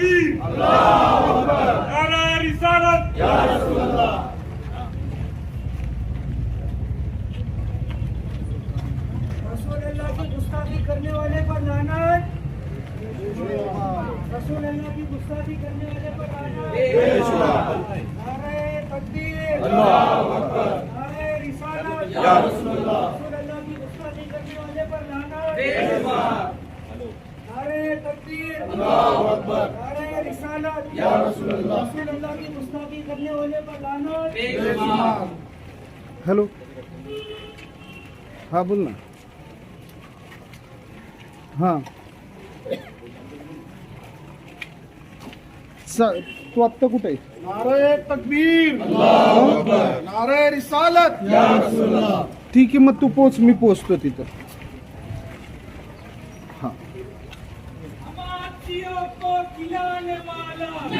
तकबीर नारा रिसालत रसूल अल्लाह की गुस्ताखी करने वाले पर लानत रसूल अल्लाह की गुस्ताखी करने वाले पर लानत नारे तकबीर नारे रिसालत रसूल अल्लाह की गुस्ताखी करने वाले पर लानत नारे तकबीर नारे रिसालत रसूल अल्लाह की गुस्ताखी करने वाले पर लानत हॅलो. हा बोल ना. हां. स- तू आत्ता कुठे आहे? नारे तकबीर. नारे रिसालत. ठीक आहे मग तू पोच मी पोचतो तिथं. हां.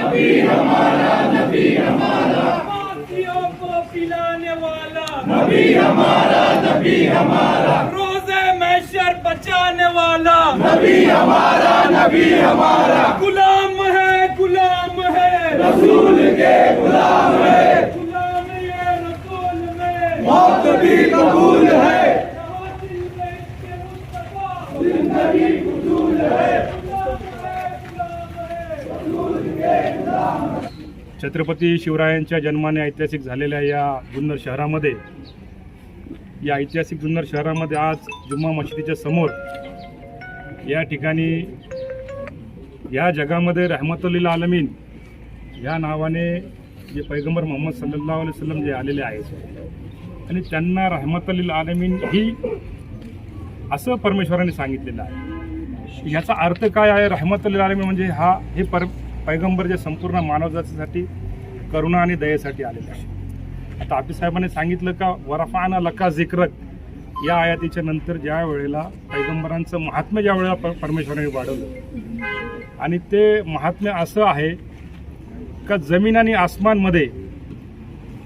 نبی ہمارا نبی ہمارا پاکیوں کو پلانے والا نبی ہمارا نبی ہمارا روزے محشر بچانے والا نبی ہمارا نبی ہمارا غلام ہے غلام ہے رسول کے غلام ہے غلام رسول میں موت بھی قبول ہے छत्रपती शिवरायांच्या जन्माने ऐतिहासिक झालेल्या या जुन्नर शहरामध्ये या ऐतिहासिक जुन्नर शहरामध्ये आज जुम्मा मशिदीच्या समोर या ठिकाणी या जगामध्ये रहमतुल्लिल आलमीन या नावाने जे पैगंबर मोहम्मद सल्लल्लाहु अलैहि वसल्लम जे आलेले आहेत. आणि त्यांना रहमतुल्लिल आलमीन ही असं परमेश्वराने सांगितलेलं आहे. याचा अर्थ काय आहे? रहमतुल्लिल आलमीन म्हणजे हा हे पर पैगंबर जे संपूर्ण मानवजातीसाठी करुणा आणि दयेसाठी आलेले आहे आता आपी साहेबांनी सांगितलं का वरफाना लका जिक्रत या आयातीच्या नंतर ज्या वेळेला पैगंबरांचं महात्म्य ज्या वेळेला प- परमेश्वराने वाढवलं आणि ते महात्म्य असं आहे का जमीन आणि आसमानमध्ये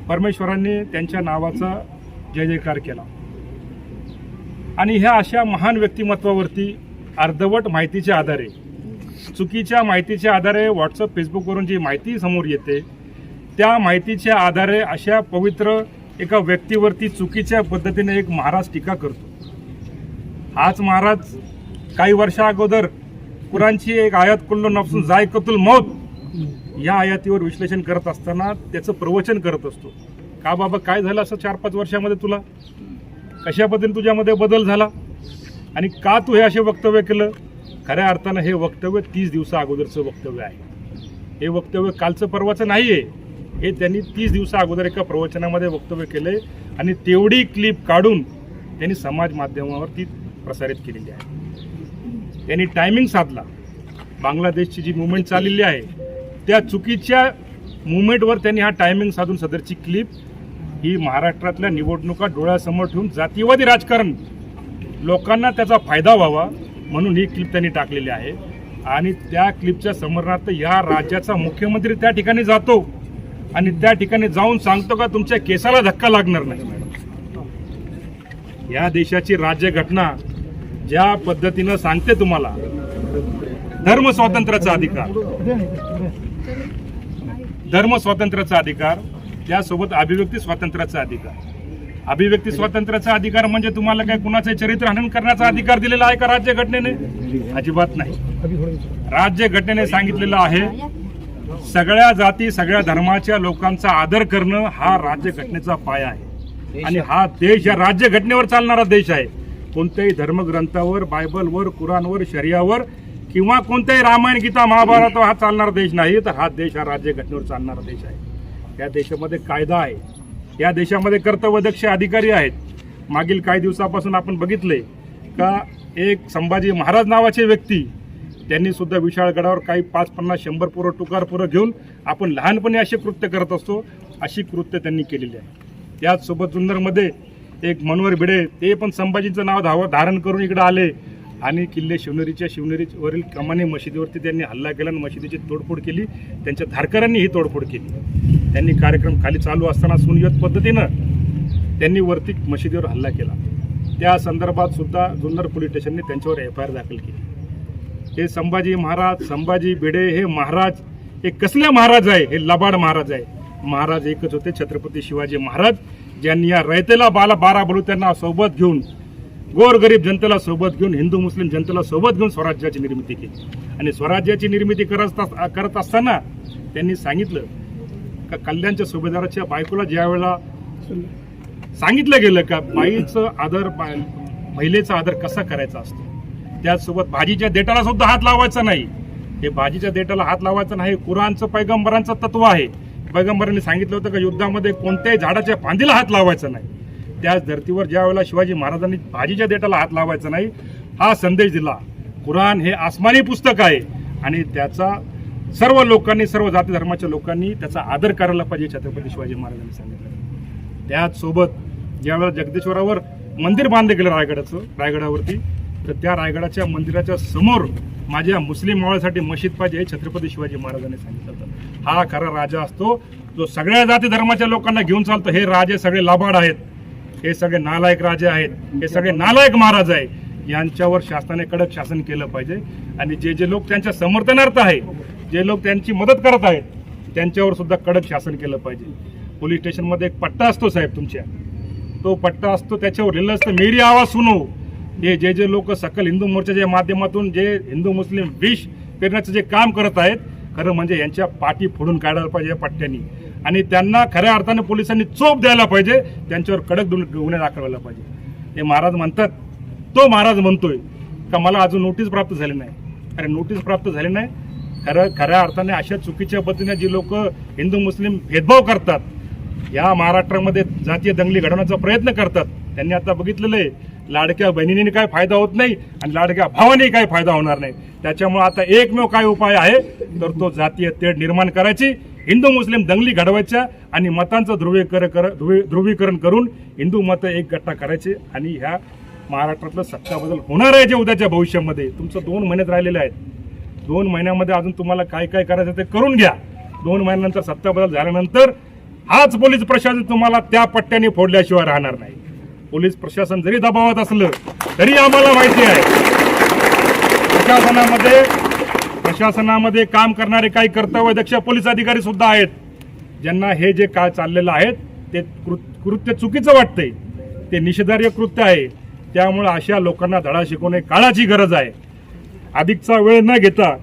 परमेश्वरांनी त्यांच्या नावाचा जय जयकार केला. आणि ह्या अशा महान व्यक्तिमत्वावरती अर्धवट माहितीच्या आधारे चुकीच्या माहितीच्या आधारे व्हॉट्सअप फेसबुकवरून जी माहिती समोर येते त्या माहितीच्या आधारे अशा पवित्र एका व्यक्तीवरती चुकीच्या पद्धतीने एक महाराज टीका करतो. हाच महाराज काही वर्षा अगोदर कुरांची एक आयात कुल्लो नफसून जायकतुल मौत या आयातीवर विश्लेषण करत असताना त्याचं प्रवचन करत असतो. का बाबा काय झालं असं चार पाच वर्षामध्ये तुला? कशा पद्धतीने तुझ्यामध्ये बदल झाला? आणि का तू हे असे वक्तव्य केलं? खऱ्या अर्थानं हे वक्तव्य तीस दिवसा अगोदरचं वक्तव्य आहे. हे वक्तव्य कालचं परवाचं नाही आहे हे त्यांनी तीस दिवसा अगोदर एका प्रवचनामध्ये वक्तव्य केले आणि तेवढी क्लिप काढून त्यांनी समाज माध्यमावरती प्रसारित केलेली आहे. त्यांनी टायमिंग साधला. बांगलादेशची जी मुवमेंट चाललेली आहे त्या चुकीच्या मुवमेंटवर त्यांनी हा टायमिंग साधून सदरची क्लिप ही महाराष्ट्रातल्या निवडणुका डोळ्यासमोर ठेवून जातीवादी राजकारण लोकांना त्याचा फायदा व्हावा म्हणून ही क्लिप त्यांनी टाकलेली आहे. आणि त्या क्लिपच्या समरणार्थ या राज्याचा मुख्यमंत्री त्या ठिकाणी जातो. आणि त्या ठिकाणी जाऊन सांगतो का तुमच्या केसाला धक्का लागणार नाही. या देशाची राज्यघटना ज्या पद्धतीनं सांगते तुम्हाला धर्म स्वातंत्र्याचा अधिकार. धर्म स्वातंत्र्याचा अधिकार त्यासोबत अभिव्यक्ती स्वातंत्र्याचा अधिकार. अभिव्यक्ती स्वातंत्र्याचा अधिकार म्हणजे तुम्हाला काय कुणाचे चरित्र हनन करण्याचा अधिकार दिलेला आहे का राज्यघटनेने? अजिबात नाही. राज्यघटनेने सांगितलेलं आहे सगळ्या जाती सगळ्या धर्माच्या लोकांचा आदर करणं हा राज्यघटनेचा पाया आहे. आणि हा देश या राज्यघटनेवर चालणारा देश आहे. कोणत्याही धर्मग्रंथावर बायबलवर कुराणवर शरियावर किंवा कोणत्याही रामायण गीता महाभारत हा चालणारा देश नाही तर हा देश हा राज्यघटनेवर चालणारा देश आहे. या देशामध्ये कायदा आहे. या देशामध्ये कर्तव्यदक्ष अधिकारी आहेत. मागील काही दिवसापासून आपण बघितले का एक संभाजी महाराज नावाचे व्यक्ती त्यांनी सुद्धा विशाळ गडावर काही पाच पन्नास शंभर पोरं टुकार पोरं घेऊन आपण लहानपणी असे कृत्य करत असतो अशी कृत्य त्यांनी केलेली आहे. त्याचसोबत जुन्नरमध्ये एक मनोहर भिडे ते पण संभाजींचं नाव धाव धारण करून इकडं आले. आणि किल्ले शिवनेरीच्या शिवनेरीवरील कमानी मशिदीवरती त्यांनी हल्ला केला आणि मशिदीची तोडफोड केली. त्यांच्या धारकऱ्यांनी ही तोडफोड केली. त्यांनी कार्यक्रम खाली चालू असताना सुनियत पद्धतीनं त्यांनी वरती मशिदीवर हल्ला केला. त्या संदर्भात सुद्धा जुन्नर पोलीस स्टेशनने त्यांच्यावर एफ आय आर दाखल केली. हे संभाजी महाराज संभाजी भिडे हे महाराज हे कसले महाराज आहे? हे लबाड महाराज आहे. महाराज एकच होते छत्रपती शिवाजी महाराज ज्यांनी या रयतेला बाला बारा बलुत्यांना सोबत घेऊन गोरगरीब जनतेला सोबत घेऊन हिंदू मुस्लिम जनतेला सोबत घेऊन स्वराज्याची निर्मिती केली. आणि स्वराज्याची निर्मिती करत अस- करत असताना त्यांनी सांगितलं का कल्याणच्या सुभेदाराच्या बायकोला ज्या वेळेला सांगितलं गेलं का बाईचं आदर बा- महिलेचा आदर कसा करायचा असतो? त्याचसोबत भाजीच्या देटाला सुद्धा हात लावायचा नाही. हे भाजीच्या देटाला हात लावायचा नाही कुराणचं पैगंबरांचं तत्व आहे. पैगंबरांनी सांगितलं होतं का युद्धामध्ये कोणत्याही झाडाच्या फांदीला हात लावायचा नाही. त्याच धर्तीवर ज्या वेळेला शिवाजी महाराजांनी भाजीच्या देटाला हात लावायचा नाही हा संदेश दिला. कुराण हे आसमानी पुस्तक आहे आणि त्याचा सर्व लोकांनी सर्व जाती धर्माच्या लोकांनी त्याचा आदर करायला पाहिजे छत्रपती शिवाजी महाराजांनी सांगितलं. त्याचसोबत ज्यावेळेला जगदेश्वरावर मंदिर बांधलं गेलं रायगडाचं रायगडावरती तर त्या रायगडाच्या मंदिराच्या समोर माझ्या मुस्लिम मावळ्यासाठी मशीद पाहिजे हे छत्रपती शिवाजी महाराजांनी सांगितलं होतं. हा खरा राजा असतो जो सगळ्या जाती धर्माच्या लोकांना घेऊन चालतो. हे राजे सगळे लाबाड आहेत. हे सगळे नालायक राजे आहेत हे सगळे नालायक महाराज आहे यांच्यावर शासनाने कडक शासन केलं पाहिजे. आणि जे जे लोक त्यांच्या समर्थनार्थ आहे जे लोक त्यांची मदत करत आहेत त्यांच्यावर सुद्धा कडक शासन केलं पाहिजे. पोलीस स्टेशनमध्ये एक पट्टा असतो साहेब तुमच्या. तो पट्टा असतो त्याच्यावर लिहिलं असतं मेरी आवाज सुनो. हे जे जे लोक सकल हिंदू मोर्चाच्या माध्यमातून जे हिंदू मुस्लिम विष पेरण्याचं जे काम करत आहेत खरं म्हणजे यांच्या पाठी फोडून काढायला पाहिजे या पट्ट्यांनी. आणि त्यांना खऱ्या अर्थाने पोलिसांनी चोप द्यायला पाहिजे त्यांच्यावर कडक गुन्हे दाखवायला पाहिजे. हे महाराज म्हणतात तो महाराज म्हणतोय का मला अजून नोटीस प्राप्त झाली नाही. अरे नोटीस प्राप्त झाली नाही? खरं खऱ्या अर्थाने अशा चुकीच्या पद्धतीने जी लोक हिंदू मुस्लिम भेदभाव करतात या महाराष्ट्रामध्ये जातीय दंगली घडवण्याचा प्रयत्न करतात त्यांनी आता बघितलेलं आहे लाडक्या बहिणीने काय फायदा होत नाही आणि लाडक्या भावाने काय फायदा होणार नाही. त्याच्यामुळे आता एकमेव काय उपाय आहे? तर तो जातीय तेढ निर्माण करायची हिंदू मुस्लिम दंगली घडवायच्या आणि मतांचं ध्रुवीकरण कर ध्रुवी- ध्रुवीकरण करून हिंदू मतं एक गट्टा करायचे आणि ह्या महाराष्ट्रातलं सत्ता बदल होणार आहे जे उद्याच्या भविष्यामध्ये. तुमचं दोन महिन्यात राहिलेले आहेत. दोन महिन्यामध्ये अजून तुम्हाला काय काय करायचं ते करून घ्या. दोन महिन्यानंतर सत्ता बदल झाल्यानंतर हाच पोलीस प्रशासन तुम्हाला त्या पट्ट्याने फोडल्याशिवाय राहणार नाही. पोलीस प्रशासन जरी दबावात असलं तरी आम्हाला माहिती आहे. प्रशासनामध्ये प्रशासनामध्ये काम करणारे काही कर्तव्यदक्ष पोलीस अधिकारी सुद्धा आहेत. ज्यांना हे जे काय चाललेलं आहे ते कृत्य चुकीचं वाटतंय. ते निषेधार्य कृत्य आहे. त्यामुळे अशा लोकांना धडा शिकवणे काळाची गरज आहे. अधिकचा वेळ न घेता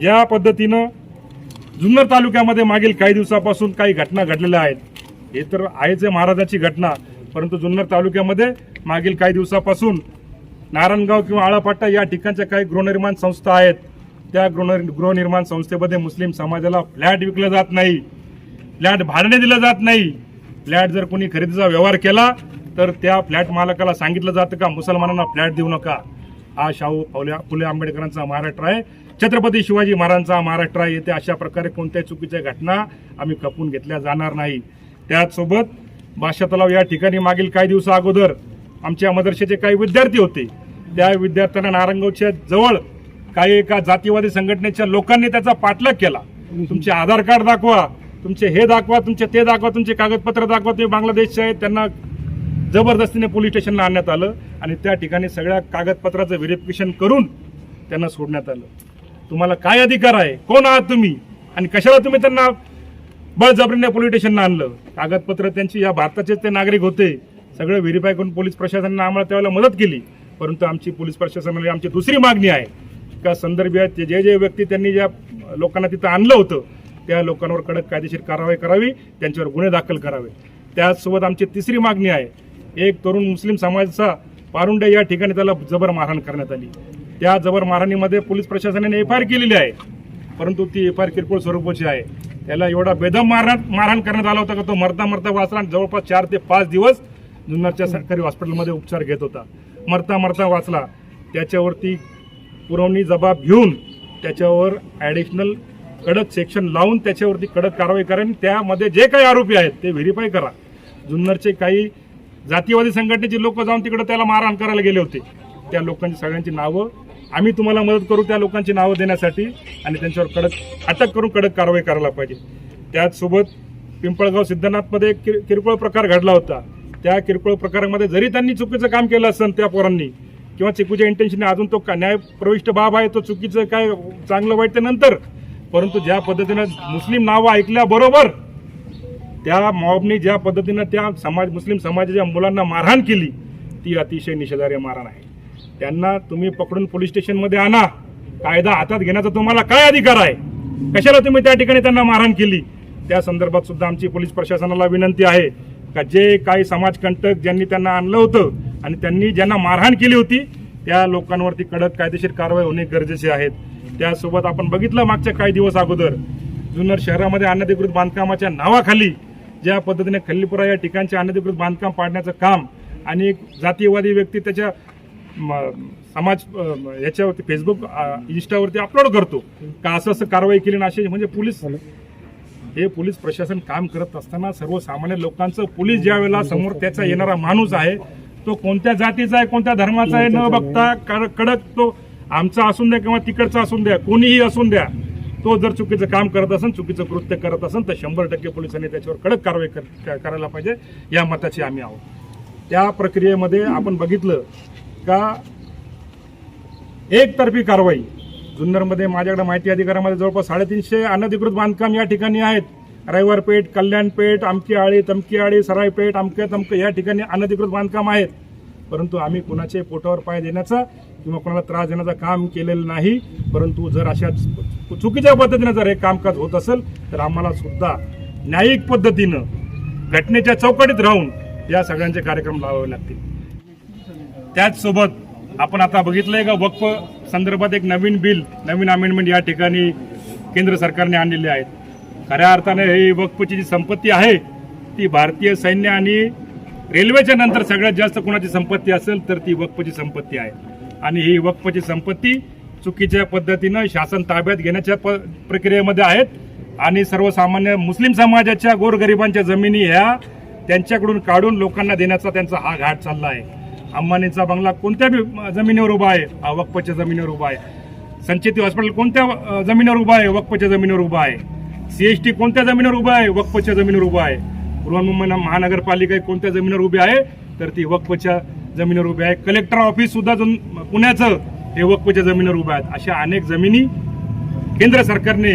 ज्या पद्धतीनं जुन्नर तालुक्यामध्ये मागील काही दिवसापासून काही घटना घडलेल्या आहेत. हे तर आहेच आहे महाराजाची घटना. परंतु जुन्नर तालुक्यामध्ये मागील काही दिवसापासून नारायणगाव किंवा आळापाटा या ठिकाणच्या काही गृहनिर्माण संस्था आहेत. त्या गृह गृहनिर्माण संस्थेमध्ये मुस्लिम समाजाला फ्लॅट विकलं जात नाही. फ्लॅट भाड्याने दिलं जात नाही. फ्लॅट जर कोणी खरेदीचा व्यवहार केला तर त्या फ्लॅट मालकाला सांगितलं जातं का मुसलमानांना फ्लॅट देऊ नका. हा शाहू फुले फुले आंबेडकरांचा महाराष्ट्र आहे. छत्रपती शिवाजी महाराजांचा महाराष्ट्र आहे. येथे अशा प्रकारे कोणत्याही चुकीच्या घटना आम्ही खपून घेतल्या जाणार नाही. त्याचसोबत बादशा तलाव या ठिकाणी मागील काही दिवसा अगोदर आमच्या मदरशाचे काही विद्यार्थी होते. त्या विद्यार्थ्यांना नारंगावच्या जवळ काही एका जातीवादी संघटनेच्या लोकांनी त्याचा पाठलाग केला. तुमचे आधार कार्ड दाखवा तुमचे हे दाखवा तुमचे ते दाखवा तुमचे कागदपत्र दाखवा ते बांगलादेशचे आहेत त्यांना जबरदस्तीने पोलीस स्टेशनला आणण्यात आलं आणि त्या ठिकाणी सगळ्या कागदपत्राचं व्हेरिफिकेशन करून त्यांना सोडण्यात आलं. तुम्हाला काय अधिकार आहे? कोण आहात तुम्ही? आणि कशाला तुम्ही त्यांना बळजबरीने पोलीस स्टेशनला आणलं? कागदपत्र त्यांची या भारताचेच ते नागरिक होते. सगळं व्हेरीफाय करून पोलीस प्रशासनानं आम्हाला त्यावेळेला मदत केली. परंतु आमची पोलीस प्रशासनाला आमची दुसरी मागणी आहे. त्या संदर्भात जे जे व्यक्ती त्यांनी ज्या लोकांना तिथं आणलं होतं त्या लोकांवर कडक कायदेशीर कारवाई करावी त्यांच्यावर गुन्हे दाखल करावे. त्याचसोबत आमची तिसरी मागणी आहे एक तरुण मुस्लिम समाजाचा पारुंडे या ठिकाणी त्याला जबर मारहाण करण्यात आली. त्या जबर मारहाणीमध्ये पोलीस प्रशासनाने एफ आय आर केलेली आहे परंतु ती एफ आय आर किरकोळ स्वरूपाची आहे. त्याला एवढा बेदम मारहाण मारहाण करण्यात आला होता का तो मरता मरता वाचला आणि जवळपास चार ते पाच दिवस जुन्नरच्या सरकारी हॉस्पिटलमध्ये उपचार घेत होता. मरता मरता वाचला. त्याच्यावरती पुरवणी जबाब घेऊन त्याच्यावर ॲडिशनल कडक सेक्शन लावून त्याच्यावरती कडक कारवाई करा आणि त्यामध्ये जे काही आरोपी आहेत ते व्हेरीफाय करा. जुन्नरचे काही जातीवादी संघटनेचे लोक जाऊन तिकडे त्याला मारहाण करायला गेले होते. त्या लोकांची सगळ्यांची नावं आम्ही तुम्हाला मदत करू त्या लोकांची नावं देण्यासाठी आणि त्यांच्यावर कडक अटक करून कडक कारवाई करायला पाहिजे. त्याचसोबत पिंपळगाव सिद्धनाथमध्ये एक किर- किरकोळ प्रकार घडला होता. त्या किरकोळ प्रकारामध्ये जरी त्यांनी चुकीचं काम केलं असेल त्या पोरांनी किंवा चिकूच्या इंटेन्शनने अजून तो का- न्याय प्रविष्ट बाब आहे तो चुकीचं काय चांगलं वाईट ते नंतर. परंतु ज्या पद्धतीनं मुस्लिम नावं ऐकल्याबरोबर त्या मॉबनी ज्या पद्धतीनं त्या समाज मुस्लिम समाजाच्या मुलांना मारहाण केली ती अतिशय निषेधार्ह मारहाण आहे. त्यांना तुम्ही पकडून पोलीस स्टेशनमध्ये आणा. कायदा हातात घेण्याचा तुम्हाला काय अधिकार आहे? कशाला तुम्ही त्या ठिकाणी त्यांना मारहाण केली? त्या संदर्भात सुद्धा आमची पोलीस प्रशासनाला विनंती आहे का जे काही समाजकंटक ज्यांनी त्यांना आणलं होतं आणि त्यांनी ज्यांना मारहाण केली होती त्या लोकांवरती कडक कायदेशीर कारवाई होणे गरजेचे आहेत. त्यासोबत आपण बघितलं मागच्या काही दिवस अगोदर जुन्नर शहरामध्ये अनधिकृत बांधकामाच्या नावाखाली ज्या पद्धतीने खल्लीपुरा या ठिकाणचे अनधिकृत बांधकाम पाडण्याचं काम आणि एक जातीयवादी व्यक्ती त्याच्या म, समाज याच्यावरती फेसबुक इन्स्टावरती अपलोड करतो. का असं असं कारवाई केली ना असे म्हणजे पोलीस हे पोलीस प्रशासन काम करत असताना सर्वसामान्य लोकांचं पोलीस ज्या वेळेला समोर त्याचा येणारा माणूस आहे तो कोणत्या जातीचा आहे कोणत्या धर्माचा आहे न बघता कडक तो आमचा असून द्या किंवा तिकडचा असून द्या कोणीही असून द्या तो जर चुकीचं काम करत असेल चुकीचं कृत्य करत असेल तर शंभर टक्के पोलिसांनी त्याच्यावर कडक कारवाई कर- करायला पाहिजे या मताची आम्ही आहोत. त्या प्रक्रियेमध्ये आपण बघितलं का एकतर्फी कारवाई. जुन्नरमध्ये माझ्याकडे माहिती अधिकारामध्ये जवळपास साडेतीनशे अनधिकृत बांधकाम या ठिकाणी आहेत. रविवारपेठ कल्याणपेठ आमकी आळी तमकी आळी सरायपेठ अमके तमके या ठिकाणी अनधिकृत बांधकाम आहेत. परंतु आम्ही कुणाचे पोटावर पाय देण्याचा किंवा कोणाला त्रास देण्याचं काम केलेलं नाही. परंतु जर अशा चुकीच्या पद्धतीनं जर हे कामकाज होत असेल तर आम्हाला सुद्धा न्यायिक पद्धतीनं घटनेच्या चौकटीत राहून या सगळ्यांचे कार्यक्रम लावावे लागतील. त्याचसोबत आपण आता बघितलंय का वक्फ संदर्भात एक नवीन बिल नवीन अमेंडमेंट या ठिकाणी केंद्र सरकारने आणलेले आहेत. खऱ्या अर्थाने ही वक्फची जी संपत्ती आहे ती भारतीय सैन्य आणि रेल्वेच्या नंतर सगळ्यात जास्त कोणाची संपत्ती असेल तर ती वक्फची संपत्ती आहे. आणि ही वक्फची संपत्ती चुकीच्या पद्धतीनं शासन ताब्यात घेण्याच्या प- प्रक्रियेमध्ये आहेत. आणि सर्वसामान्य मुस्लिम समाजाच्या गोरगरिबांच्या जमिनी ह्या त्यांच्याकडून काढून लोकांना देण्याचा त्यांचा हा घाट चालला आहे. अंबानीचा बंगला कोणत्या बी जमिनीवर उभा आहे? हा वक्फच्या जमिनीवर उभा आहे. संचेती हॉस्पिटल कोणत्या जमिनीवर उभा आहे? वक्फच्या जमिनीवर उभा आहे. सीएसटी कोणत्या जमिनीवर उभा आहे? वक्फच्या जमिनीवर उभा आहे. बृहन्मुंबई महानगरपालिका कोणत्या जमिनीवर उभी आहे? तर ती वक्फच्या जमिनीवर उभी आहे. कलेक्टर ऑफिस सुद्धा जून पुण्याचं हे वक्फच्या जमिनीवर उभं आहेत. अशा अनेक जमिनी केंद्र सरकारने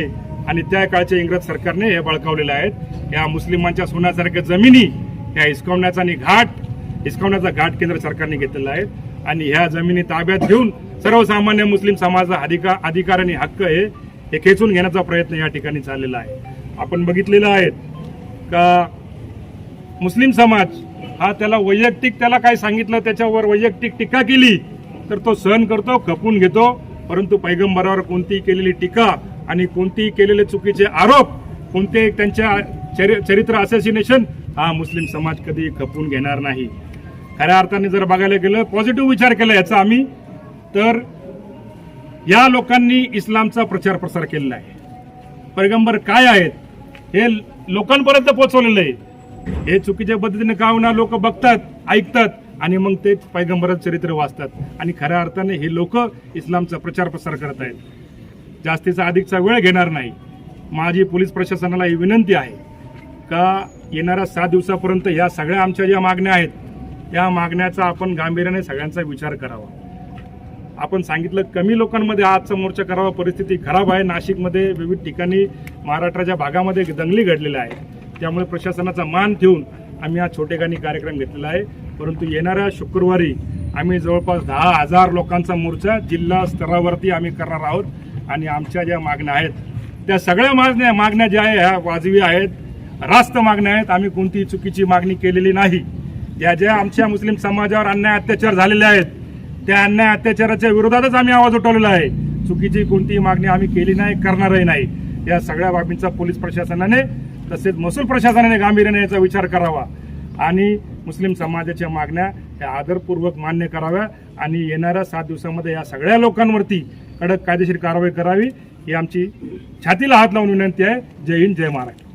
आणि त्या काळच्या इंग्रज सरकारने हे बळकावलेल्या आहेत. या मुस्लिमांच्या सोन्यासारख्या जमिनी ह्या हिसकावण्याचा आणि घाट हिसकावण्याचा घाट केंद्र सरकारने घेतलेला आहे. आणि ह्या जमिनी ताब्यात घेऊन सर्वसामान्य मुस्लिम समाजाचा अधिकार अधिकार आणि हक्क हे हे खेचून घेण्याचा प्रयत्न या ठिकाणी चाललेला आहे. आपण बघितलेलं आहे का मुस्लिम समाज हा त्याला वैयक्तिक त्याला काय सांगितलं त्याच्यावर वैयक्तिक टीका केली तर तो सहन करतो खपून घेतो. परंतु पैगंबरावर कोणतीही केलेली टीका आणि कोणतीही केलेले चुकीचे आरोप कोणते त्यांच्या चरि- चरित्र असॅसिनेशन हा मुस्लिम समाज कधी खपून घेणार नाही. खऱ्या अर्थाने जर बघायला गेलं पॉझिटिव्ह विचार केला याचा आम्ही तर या लोकांनी इस्लामचा प्रचार प्रसार केलेला आहे. पैगंबर काय आहेत? हे लोकांपर्यंत पोहोचवलेलं आहे. हे चुकीच्या पद्धतीने का होणार लोक बघतात ऐकतात आणि मग ते पैगंबराचं चरित्र वाचतात. आणि खऱ्या अर्थाने हे लोक इस्लामचा प्रचार प्रसार करत आहेत. जास्तीचा अधिकचा वेळ घेणार नाही. माझी पोलीस प्रशासनाला ही विनंती आहे का येणाऱ्या सात दिवसापर्यंत या सगळ्या आमच्या ज्या मागण्या आहेत या मागण्याचा आपण गांभीर्याने सगळ्यांचा विचार करावा. आपण सांगितलं कमी लोकांमध्ये आजचा मोर्चा करावा परिस्थिती खराब आहे. नाशिकमध्ये विविध ठिकाणी महाराष्ट्राच्या भागामध्ये दंगली घडलेल्या आहे. त्यामुळे प्रशासनाचा मान ठेवून आम्ही हा छोटेखानी कार्यक्रम घेतलेला आहे. परंतु येणाऱ्या शुक्रवारी आम्ही जवळपास दहा हजार लोकांचा मोर्चा जिल्हा स्तरावरती आम्ही करणार आहोत आणि आमच्या ज्या मागण्या आहेत त्या सगळ्या मागण्या मागण्या ज्या आहे ह्या वाजवी आहेत. रास्त मागण्या आहेत. आम्ही कोणतीही चुकीची मागणी केलेली नाही. ज्या ज्या आमच्या मुस्लिम समाजावर अन्याय अत्याचार झालेले आहेत त्या अन्याय अत्याचाराच्या विरोधातच आम्ही आवाज उठवलेला आहे. चुकीची कोणतीही मागणी आम्ही केली नाही करणारही नाही. या सगळ्या बाबींचा पोलीस प्रशासनाने तसेच महसूल प्रशासनाने गांभीर्याने याचा विचार करावा. आणि मुस्लिम समाजाच्या मागण्या ह्या आदरपूर्वक मान्य कराव्या आणि येणाऱ्या सात दिवसामध्ये या सगळ्या लोकांवरती कडक कायदेशीर कारवाई करावी ही आमची छातीला हात लावून विनंती आहे. जय हिंद जय महाराष्ट्र.